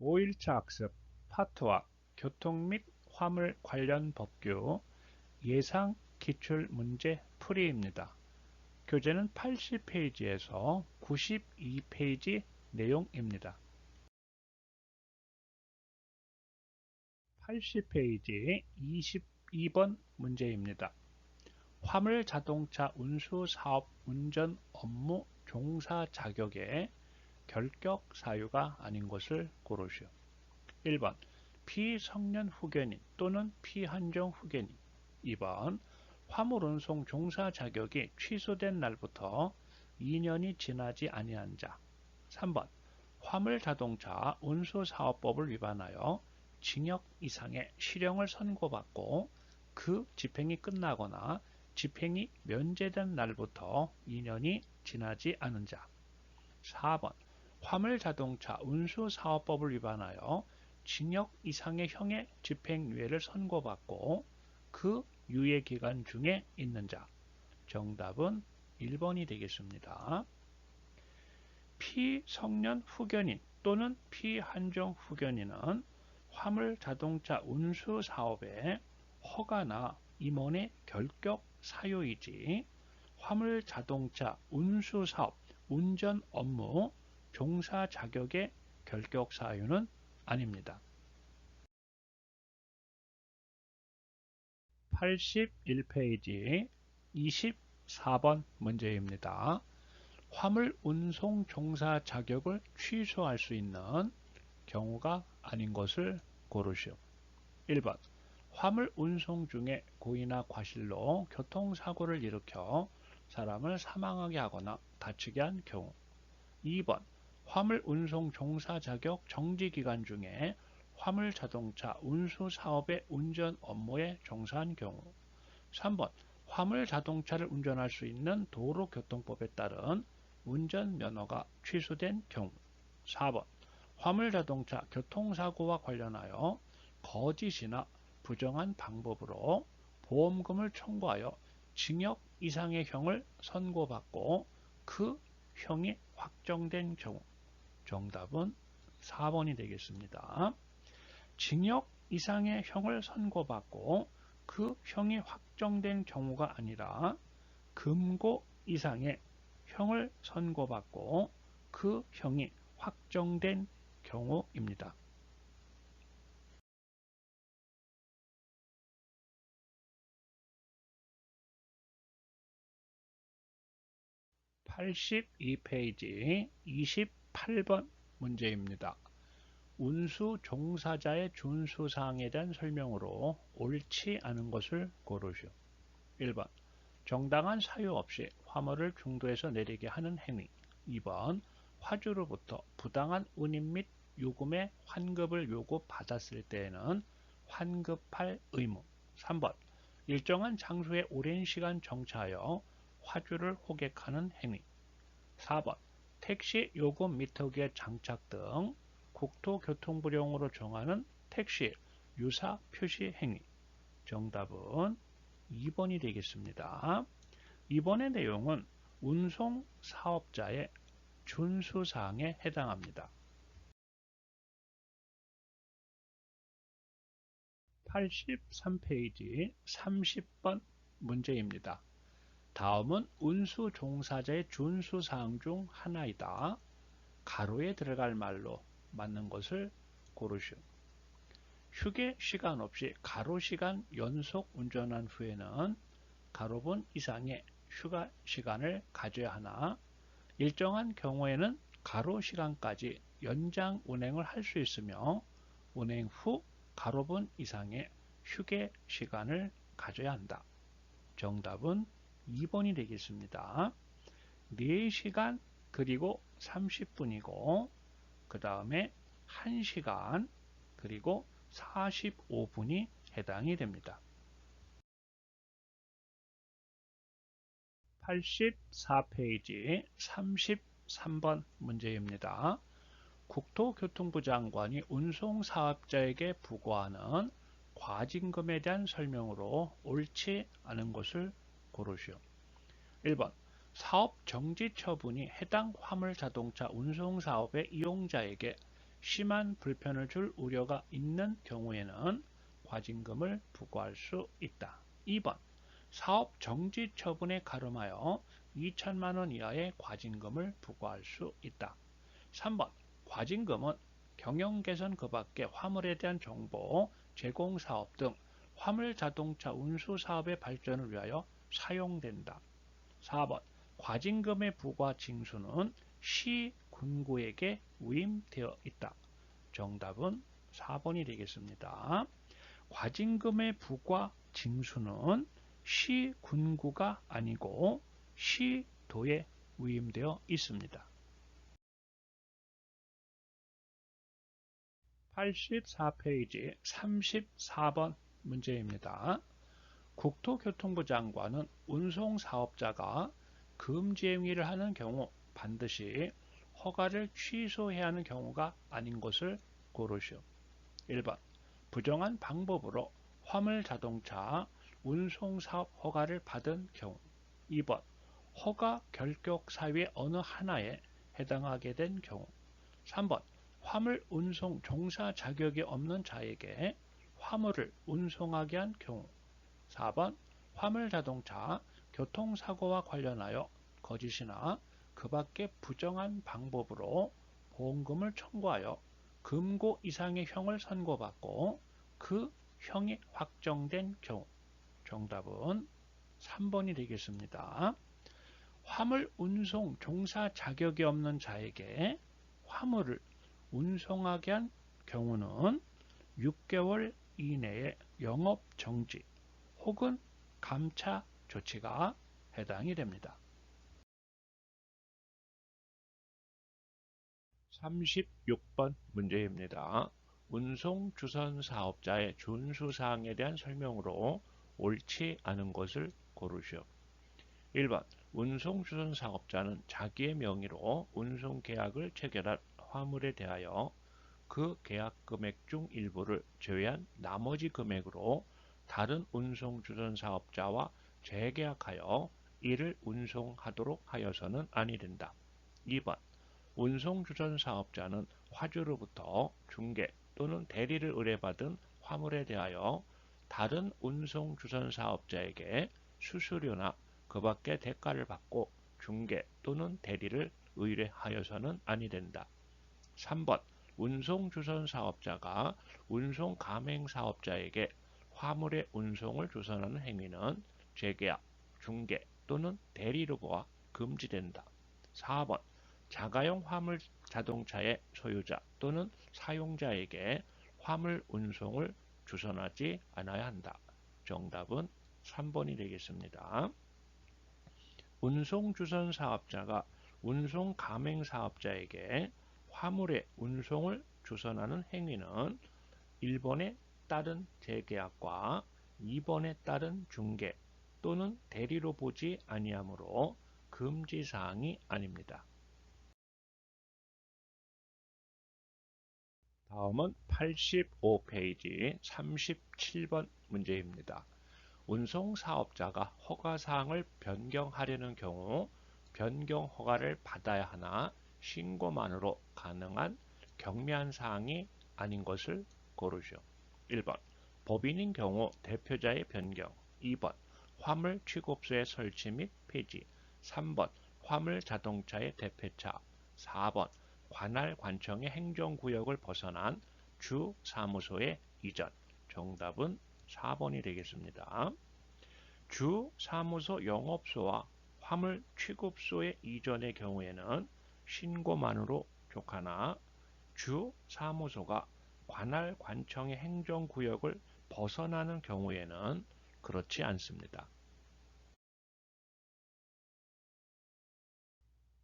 5일차 학습 파트와 교통 및 화물 관련 법규 예상 기출 문제 풀이입니다. 교재는 80페이지에서 92페이지 내용입니다. 80페이지 22번 문제입니다. 화물 자동차 운수 사업 운전 업무 종사 자격에 결격 사유가 아닌 것을 고르시오. 1번 피성년 후견인 또는 피한정 후견인. 2번 화물 운송 종사 자격이 취소된 날부터 2년이 지나지 아니한 자. 3번 화물 자동차 운수사업법을 위반하여 징역 이상의 실형을 선고받고 그 집행이 끝나거나 집행이 면제된 날부터 2년이 지나지 않은 자. 4번 화물 자동차 운수사업법을 위반하여 징역 이상의 형의 집행유예를 선고받고 그 유예 기간 중에 있는 자. 정답은 1번이 되겠습니다. 피성년 후견인 또는 피한정 후견인은 화물 자동차 운수 사업의 허가나 임원의 결격 사유이지 화물 자동차 운수 사업 운전 업무 종사 자격의 결격 사유는 아닙니다. 81페이지 24번 문제입니다. 화물 운송 종사 자격을 취소할 수 있는 경우가 아닌 것을 고르시오. 1번 화물 운송 중에 고의나 과실로 교통사고를 일으켜 사람을 사망하게 하거나 다치게 한 경우 2번 화물 운송 종사 자격 정지 기간 중에 화물 자동차 운수 사업의 운전 업무에 종사한 경우. 3번 화물 자동차를 운전할 수 있는 도로교통법에 따른 운전 면허가 취소된 경우. 4번 화물 자동차 교통사고와 관련하여 거짓이나 부정한 방법으로 보험금을 청구하여 징역 이상의 형을 선고받고 그 형이 확정된 경우 정답은 4번이 되겠습니다. 징역 이상의 형을 선고받고 그 형이 확정된 경우가 아니라 금고 이상의 형을 선고받고 그 형이 확정된 경우입니다. 82페이지 28번 문제입니다. 운수 종사자의 준수사항에 대한 설명으로 옳지 않은 것을 고르시오. 1번 정당한 사유 없이 화물을 중도에서 내리게 하는 행위 2번 화주로부터 부당한 운임 및 요금의 환급을 요구받았을 때에는 환급할 의무 3번 일정한 장소에 오랜 시간 정차하여 화주를 호객하는 행위 4번 택시 요금 미터기의 장착 등 국토교통부령으로 정하는 택시 유사 표시 행위 정답은 2번이 되겠습니다. 이번의 내용은 운송 사업자의 준수사항에 해당합니다. 83페이지 30번 문제입니다. 다음은 운수 종사자의 준수 사항 중 하나이다. 가로에 들어갈 말로 맞는 것을 고르시오. 휴게 시간 없이 가로 시간 연속 운전한 후에는 가로분 이상의 휴가 시간을 가져야 하나 일정한 경우에는 가로 시간까지 연장 운행을 할 수 있으며 운행 후 가로분 이상의 휴게 시간을 가져야 한다. 정답은 2번이 되겠습니다. 4시간 그리고 30분이고 그 다음에 1시간 그리고 45분이 해당이 됩니다. 84페이지 33번 문제입니다. 국토교통부 장관이 운송사업자에게 부과하는 과징금에 대한 설명으로 옳지 않은 것을 고르시오. 1번 사업 정지 처분이 해당 화물 자동차 운송 사업의 이용자에게 심한 불편을 줄 우려가 있는 경우에는 과징금을 부과할 수 있다. 2번 사업 정지 처분에 가름하여 2천만 원 이하의 과징금을 부과할 수 있다. 3번 과징금은 경영 개선 그 밖에 화물에 대한 정보 제공 사업 등 화물 자동차 운수 사업의 발전을 위하여 사용된다. 4번 과징금의 부과 징수는 시 군구에게 위임되어 있다. 정답은 4번이 되겠습니다. 과징금의 부과 징수는 시 군구가 아니고 시도에 위임되어 있습니다. 84페이지 34번 문제입니다. 국토교통부 장관은 운송사업자가 금지행위를 하는 경우 반드시 허가를 취소해야 하는 경우가 아닌 것을 고르시오. 1번 부정한 방법으로 화물 자동차 운송사업 허가를 받은 경우. 2번 허가 결격 사유의 어느 하나에 해당하게 된 경우. 3번 화물 운송 종사 자격이 없는 자에게 화물을 운송하게 한 경우 4번 화물 자동차 교통사고와 관련하여 거짓이나 그 밖의 부정한 방법으로 보험금을 청구하여 금고 이상의 형을 선고받고 그 형이 확정된 경우 정답은 3번이 되겠습니다. 화물 운송 종사 자격이 없는 자에게 화물을 운송하게 한 경우는 6개월 이내에 영업 정지 혹은 감차 조치가 해당이 됩니다. 36번 문제입니다. 운송 주선 사업자의 준수 사항에 대한 설명으로 옳지 않은 것을 고르시오. 1번 운송 주선 사업자는 자기의 명의로 운송 계약을 체결한 화물에 대하여 그 계약 금액 중 일부를 제외한 나머지 금액으로 다른 운송 주선 사업자와 재계약하여 이를 운송하도록 하여서는 아니 된다. 2번 운송주선 사업자는 화주로부터 중개 또는 대리를 의뢰받은 화물에 대하여 다른 운송주선 사업자에게 수수료나 그 밖의 대가를 받고 중개 또는 대리를 의뢰하여서는 아니 된다. 3번 운송주선 사업자가 운송 가맹 사업자에게 화물의 운송을 주선하는 행위는 재계약, 중개 또는 대리로 보아 금지된다. 4번 자가용 화물 자동차의 소유자 또는 사용자에게 화물 운송을 주선하지 않아야 한다. 정답은 3번이 되겠습니다. 운송 주선 사업자가 운송 가맹 사업자에게 화물의 운송을 주선하는 행위는 1번에 따른 재계약과 2번에 따른 중개 또는 대리로 보지 아니하므로 금지 사항이 아닙니다. 다음은 85페이지 37번 문제입니다. 운송사업자가 허가사항을 변경하려는 경우 변경 허가를 받아야 하나 신고만으로 가능한 경미한 사항이 아닌 것을 고르시오. 1번. 법인인 경우 대표자의 변경. 2번. 화물 취급소의 설치 및 폐지. 3번. 화물 자동차의 대폐차. 4번. 관할 관청의 행정구역을 벗어난 주 사무소의 이전. 정답은 4번이 되겠습니다. 주 사무소 영업소와 화물 취급소의 이전의 경우에는 신고만으로 족하나 주 사무소가 관할 관청의 행정구역을 벗어나는 경우에는 그렇지 않습니다.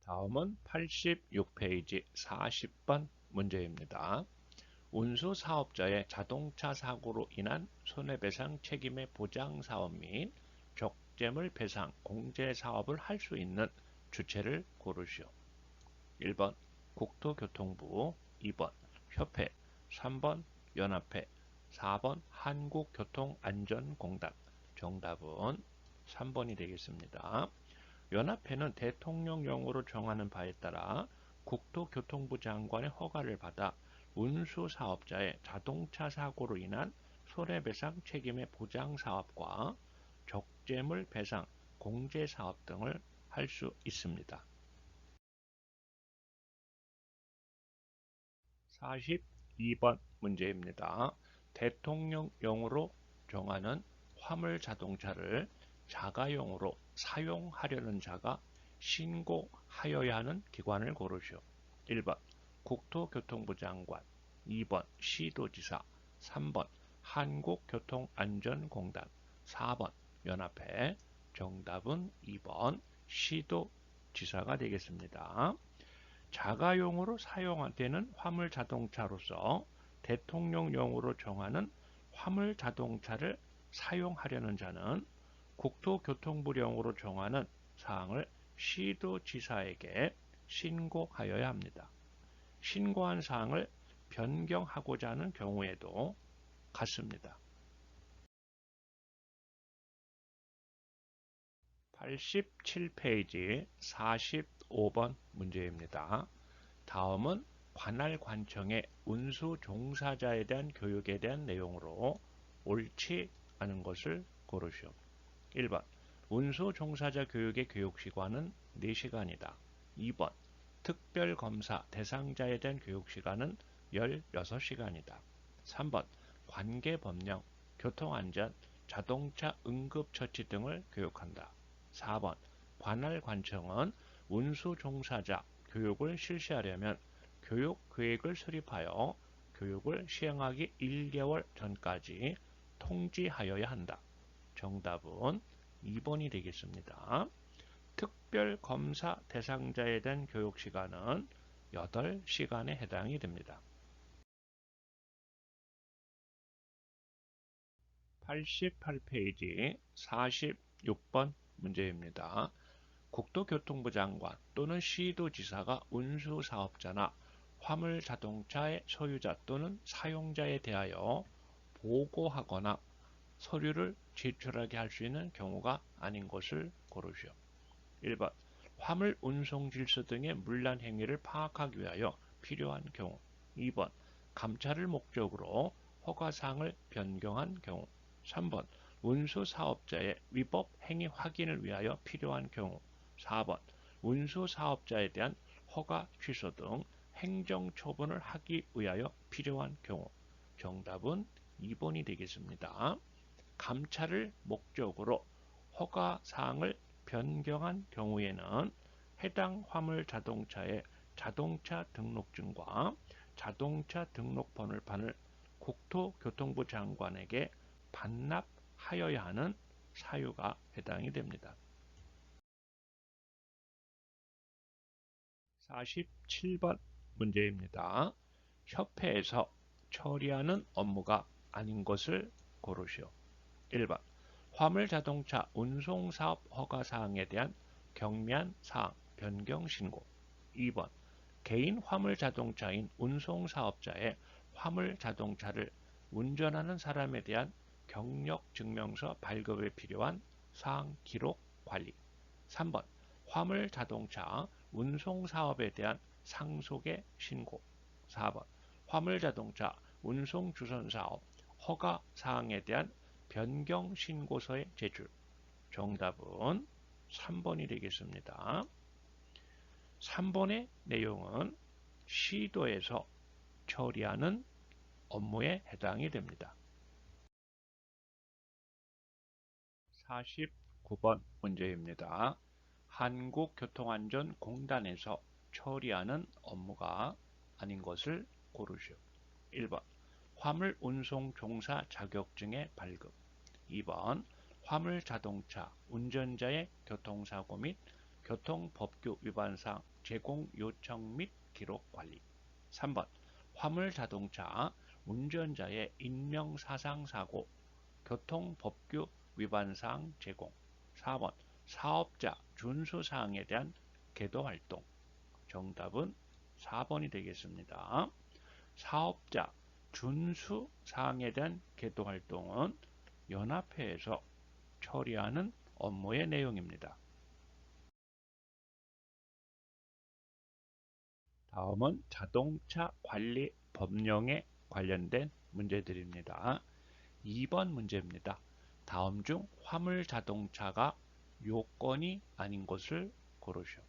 다음은 86페이지 40번 문제입니다. 운수 사업자의 자동차 사고로 인한 손해배상 책임의 보장 사업 및 적재물 배상 공제 사업을 할 수 있는 주체를 고르시오. 1번 국토교통부 2번 협회 3번 연합회 4번 한국교통안전공단 정답은 3번이 되겠습니다. 연합회는 대통령령으로 정하는 바에 따라 국토교통부 장관의 허가를 받아 운수 사업자의 자동차 사고로 인한 손해배상 책임의 보장 사업과 적재물 배상 공제 사업 등을 할 수 있습니다. 42번 문제입니다. 대통령령으로 정하는 화물 자동차를 자가용으로 사용하려는 자가 신고하여야 하는 기관을 고르시오. 1번 국토교통부 장관 2번 시도지사 3번 한국교통안전공단 4번 연합회 정답은 2번 시도지사가 되겠습니다. 자가용으로 사용되는 화물 자동차로서 대통령령으로 정하는 화물 자동차를 사용하려는 자는 국토교통부령으로 정하는 사항을 시도지사에게 신고하여야 합니다. 신고한 사항을 변경하고자 하는 경우에도 같습니다. 87페이지 45번 문제입니다. 다음은 관할 관청의 운수 종사자에 대한 교육에 대한 내용으로 옳지 않은 것을 고르시오. 1번 운수 종사자 교육의 교육시간은 4시간이다. 2번 특별검사 대상자에 대한 교육시간은 16시간이다. 3번 관계법령, 교통안전, 자동차 응급처치 등을 교육한다. 4번 관할관청은 운수 종사자 교육을 실시하려면 교육 계획을 수립하여 교육을 시행하기 1개월 전까지 통지하여야 한다. 정답은 2번이 되겠습니다. 특별검사 대상자에 대한 교육시간은 8시간에 해당이 됩니다. 88페이지 46번 문제입니다. 국토교통부 장관 또는 시도지사가 운수사업자나 화물자동차의 소유자 또는 사용자에 대하여 보고하거나 서류를 제출하게 할 수 있는 경우가 아닌 것을 고르시오. 1번 화물 운송 질서 등의 문란 행위를 파악하기 위하여 필요한 경우. 2번 감찰을 목적으로 허가사항을 변경한 경우. 3번 운수 사업자의 위법 행위 확인을 위하여 필요한 경우 4번 운수 사업자에 대한 허가 취소 등 행정 처분을 하기 위하여 필요한 경우 정답은 2번이 되겠습니다. 감찰을 목적으로 허가 사항을 변경한 경우에는 해당 화물 자동차의 자동차 등록증과 자동차 등록번호판을 국토교통부 장관에게 반납하여야 하는 사유가 해당이 됩니다. 47번 문제입니다. 협회에서 처리하는 업무가 아닌 것을 고르시오. 1번 화물자동차 운송사업 허가사항에 대한 경미한 사항 변경 신고 2번 개인 화물자동차인 운송사업자의 화물자동차를 운전하는 사람에 대한 경력증명서 발급에 필요한 사항 기록 관리 3번 화물자동차 운송사업에 대한 상속의 신고 4번 화물자동차 운송주선사업 허가사항에 대한 변경 신고서의 제출 정답은 3번이 되겠습니다. 3번의 내용은 시도에서 처리하는 업무에 해당이 됩니다. 49번 문제입니다. 한국교통안전공단에서 처리하는 업무가 아닌 것을 고르시오. 1번 화물 운송 종사 자격증의 발급. 2번 화물 자동차 운전자의 교통사고 및 교통법규 위반상 제공 요청 및 기록 관리. 3번 화물 자동차 운전자의 인명사상사고 교통법규 위반사항 제공. 4번 사업자 준수사항에 대한 계도활동 정답은 4번이 되겠습니다. 사업자 준수사항에 대한 계도활동은 연합회에서 처리하는 업무의 내용입니다. 다음은 자동차 관리 법령에 관련된 문제들입니다. 2번 문제입니다. 다음 중 화물 자동차가 요건이 아닌 것을 고르시오.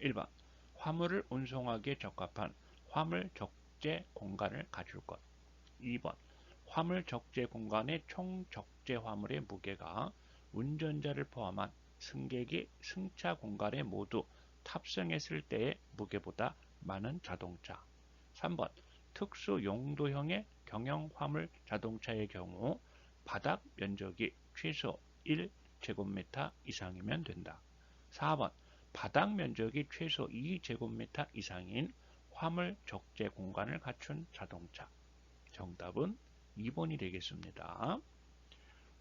1번 화물을 운송하기에 적합한 화물 적재 공간을 가질 것 2번 화물 적재 공간의 총 적재 화물의 무게가 운전자를 포함한 승객이 승차 공간에 모두 탑승했을 때의 무게보다 많은 자동차 3번 특수 용도형의 경영 화물 자동차의 경우 바닥 면적이 최소 1 제곱미터 이상이면 된다. 4번 바닥 면적이 최소 2제곱미터 이상인 화물 적재 공간을 갖춘 자동차. 정답은 2번이 되겠습니다.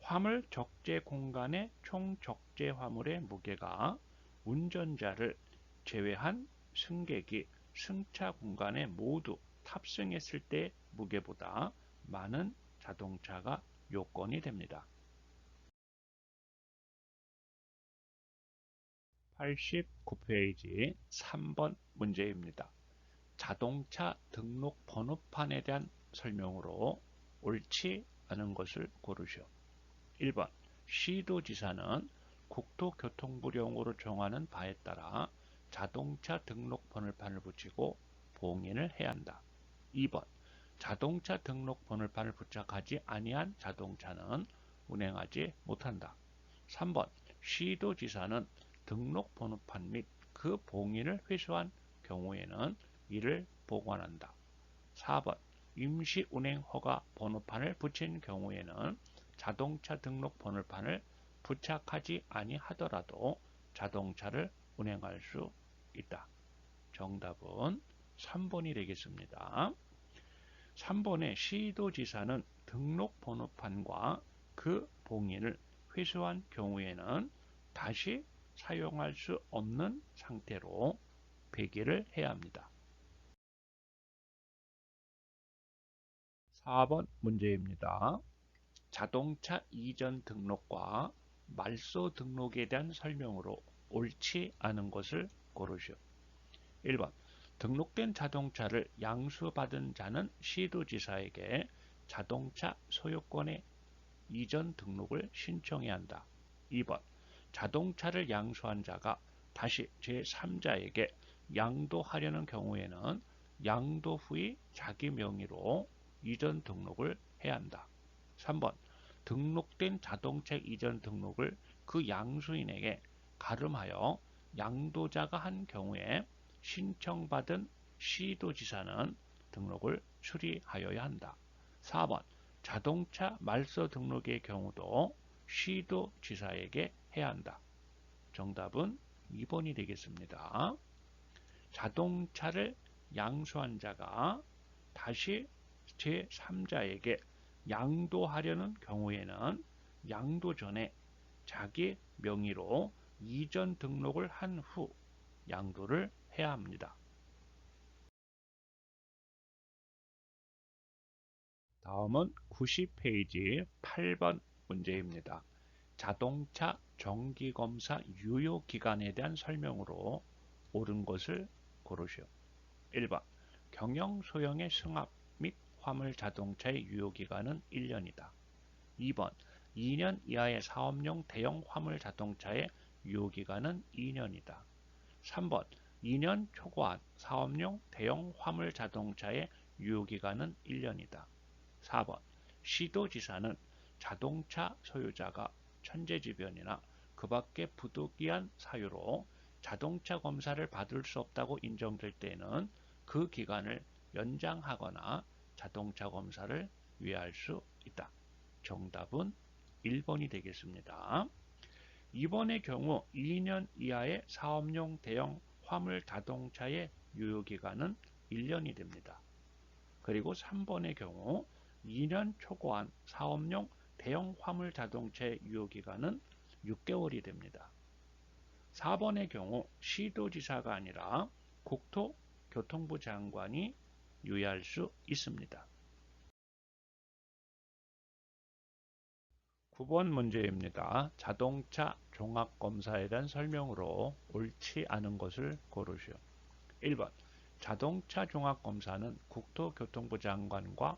화물 적재 공간의 총 적재 화물의 무게가 운전자를 제외한 승객이 승차 공간에 모두 탑승했을 때 무게보다 많은 자동차가 요건이 됩니다. 89페이지 3번 문제입니다. 자동차 등록 번호판에 대한 설명으로 옳지 않은 것을 고르시오. 1번 시도지사는 국토교통부령으로 정하는 바에 따라 자동차 등록 번호판을 붙이고 봉인을 해야 한다. 2번 자동차 등록 번호판을 부착하지 아니한 자동차는 운행하지 못한다. 3번 시도지사는 등록 번호판 및 그 봉인을 회수한 경우에는 이를 보관한다. 4번 임시 운행 허가 번호판을 붙인 경우에는 자동차 등록 번호판을 부착하지 아니하더라도 자동차를 운행할 수 있다. 정답은 3번이 되겠습니다. 3번의 시도지사는 등록 번호판과 그 봉인을 회수한 경우에는 다시 사용할 수 없는 상태로 폐기를 해야 합니다. 4번 문제입니다. 자동차 이전 등록과 말소 등록에 대한 설명으로 옳지 않은 것을 고르시오. 1번 등록된 자동차를 양수받은 자는 시도지사에게 자동차 소유권의 이전 등록을 신청해야 한다. 2번 자동차를 양수한 자가 다시 제3자에게 양도하려는 경우에는 양도 후의 자기 명의로 이전 등록을 해야 한다. 3번 등록된 자동차 이전 등록을 그 양수인에게 가름하여 양도자가 한 경우에 신청받은 시도지사는 등록을 수리하여야 한다. 4번 자동차 말소 등록의 경우도 시도지사에게 해야 한다. 정답은 2번이 되겠습니다. 자동차를 양수한 자가 다시 제3자에게 양도하려는 경우에는 양도 전에 자기 명의로 이전 등록을 한 후 양도를 해야 합니다. 다음은 90페이지 8번 문제입니다. 자동차 정기검사 유효기간에 대한 설명으로 옳은 것을 고르시오. 1번 경영 소형의 승합 및 화물 자동차의 유효기간은 1년이다. 2번 2년 이하의 사업용 대형 화물 자동차의 유효기간은 2년이다. 3번 2년 초과한 사업용 대형 화물 자동차의 유효기간은 1년이다. 4번 시도지사는 자동차 소유자가 천재지변이나 그 밖의 부득이한 사유로 자동차 검사를 받을 수 없다고 인정될 때에는 그 기간을 연장하거나 자동차 검사를 위할 수 있다. 정답은 1번이 되겠습니다. 2번의 경우 2년 이하의 사업용 대형 화물 자동차의 유효기간은 1년이 됩니다. 그리고 3번의 경우 2년 초과한 사업용 대형 화물 자동차의 유효기간은 6개월이 됩니다. 4번의 경우 시도지사가 아니라 국토교통부 장관이 유의할 수 있습니다. 9번 문제입니다. 자동차 종합검사에 대한 설명으로 옳지 않은 것을 고르시오. 1번 자동차 종합검사는 국토교통부 장관과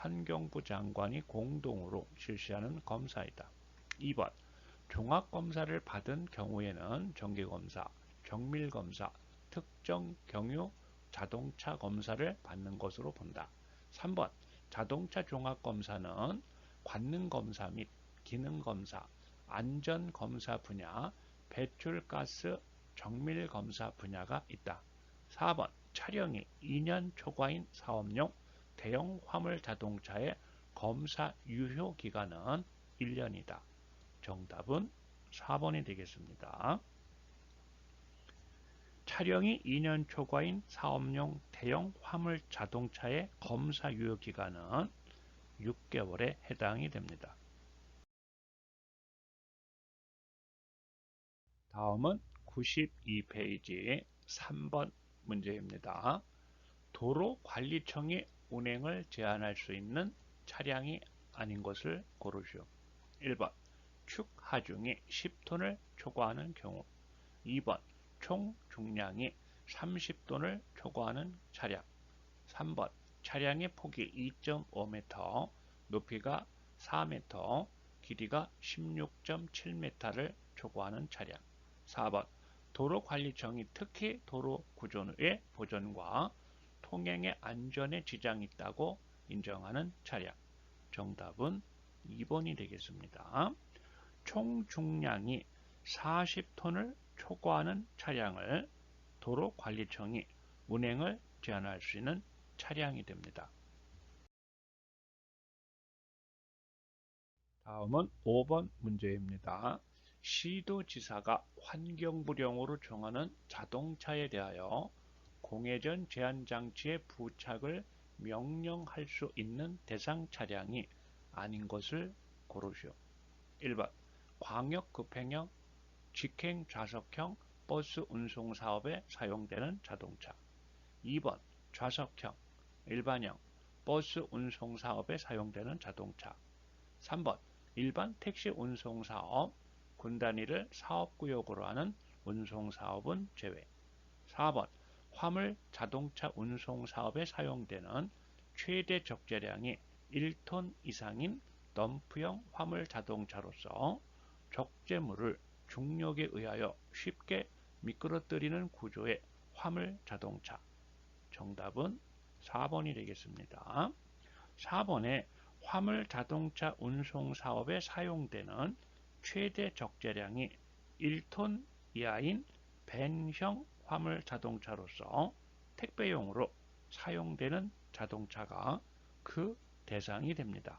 환경부 장관이 공동으로 실시하는 검사이다. 2번 종합검사를 받은 경우에는 정기검사, 정밀검사, 특정 경유 자동차 검사를 받는 것으로 본다. 3번 자동차 종합검사는 관능검사 및 기능검사, 안전검사 분야, 배출가스 정밀검사 분야가 있다. 4번 차량이 2년 초과인 사업용 대형 화물 자동차의 검사 유효 기간은 1년이다. 정답은 4번이 되겠습니다. 차량이 2년 초과인 사업용 대형 화물 자동차의 검사 유효 기간은 6개월에 해당이 됩니다. 다음은 92페이지 3번 문제입니다. 도로관리청이 운행을 제한할 수 있는 차량이 아닌 것을 고르시오. 1번 축 하중이 10톤을 초과하는 경우. 2번 총 중량이 30톤을 초과하는 차량. 3번 차량의 폭이 2.5m, 높이가 4m, 길이가 16.7m를 초과하는 차량. 4번 도로관리청이 특히 도로 구조의 보존과 통행의 안전에 지장이 있다고 인정하는 차량 정답은 2번이 되겠습니다. 총 중량이 40톤을 초과하는 차량을 도로관리청이 운행을 제한할 수 있는 차량이 됩니다. 다음은 5번 문제입니다. 시도지사가 환경부령으로 정하는 자동차에 대하여 공회전 제한 장치의 부착을 명령할 수 있는 대상 차량이 아닌 것을 고르시오. 1번 광역 급행형 직행 좌석형 버스 운송 사업에 사용되는 자동차. 2번 좌석형 일반형 버스 운송 사업에 사용되는 자동차. 3번 일반 택시 운송 사업 군 단위를 사업구역으로 하는 운송 사업은 제외. 4번 화물 자동차 운송 사업에 사용되는 최대 적재량이 1톤 이상인 덤프형 화물 자동차로서 적재물을 중력에 의하여 쉽게 미끄러뜨리는 구조의 화물 자동차. 정답은 4번이 되겠습니다. 4번에 화물 자동차 운송 사업에 사용되는 최대 적재량이 1톤 이하인 벤형 화물 자동차로서 택배용으로 사용되는 자동차가 그 대상이 됩니다.